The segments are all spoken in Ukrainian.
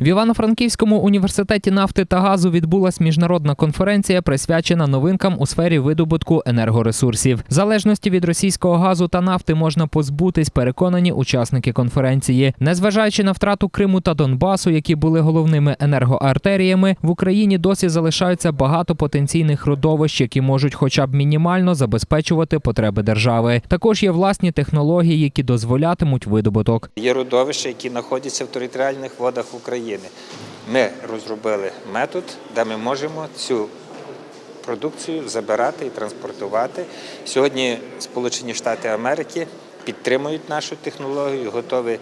В Івано-Франківському університеті нафти та газу відбулась міжнародна конференція, присвячена новинкам у сфері видобутку енергоресурсів. Залежності від російського газу та нафти можна позбутись, переконані учасники конференції. Незважаючи на втрату Криму та Донбасу, які були головними енергоартеріями, в Україні досі залишаються багато потенційних родовищ, які можуть, хоча б мінімально, забезпечувати потреби держави. Також є власні технології, які дозволятимуть видобуток. Є родовища, які знаходяться в територіальних водах України. Ми розробили метод, де ми можемо цю продукцію забирати і транспортувати. Сьогодні Сполучені Штати Америки підтримують нашу технологію, готові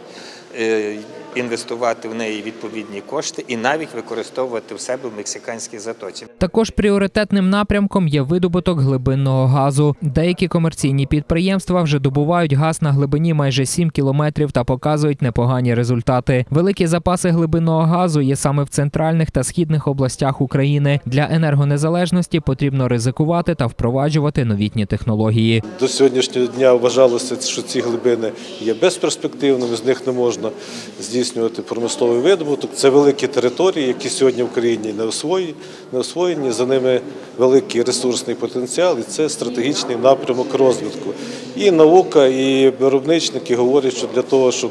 е, інвестувати в неї відповідні кошти і навіть використовувати в себе в мексиканській затоці. Також пріоритетним напрямком є видобуток глибинного газу. Деякі комерційні підприємства вже добувають газ на глибині майже 7 кілометрів та показують непогані результати. Великі запаси глибинного газу є саме в центральних та східних областях України. Для енергонезалежності потрібно ризикувати та впроваджувати новітні технології. До сьогоднішнього дня вважалося, що ці глибини є безперспективними, з них не можна здійснювати промисловий видобуток. Це великі території, які сьогодні в Україні не освоєні, не освоєні. За ними великий ресурсний потенціал, і це стратегічний напрямок розвитку. І наука, і виробничники говорять, що для того, щоб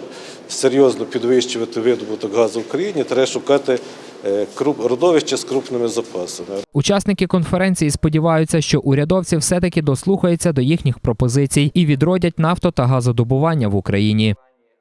серйозно підвищувати видобуток газу в країні, треба шукати родовища з крупними запасами. Учасники конференції сподіваються, що урядовці все-таки дослухаються до їхніх пропозицій і відродять нафто та газодобування в Україні.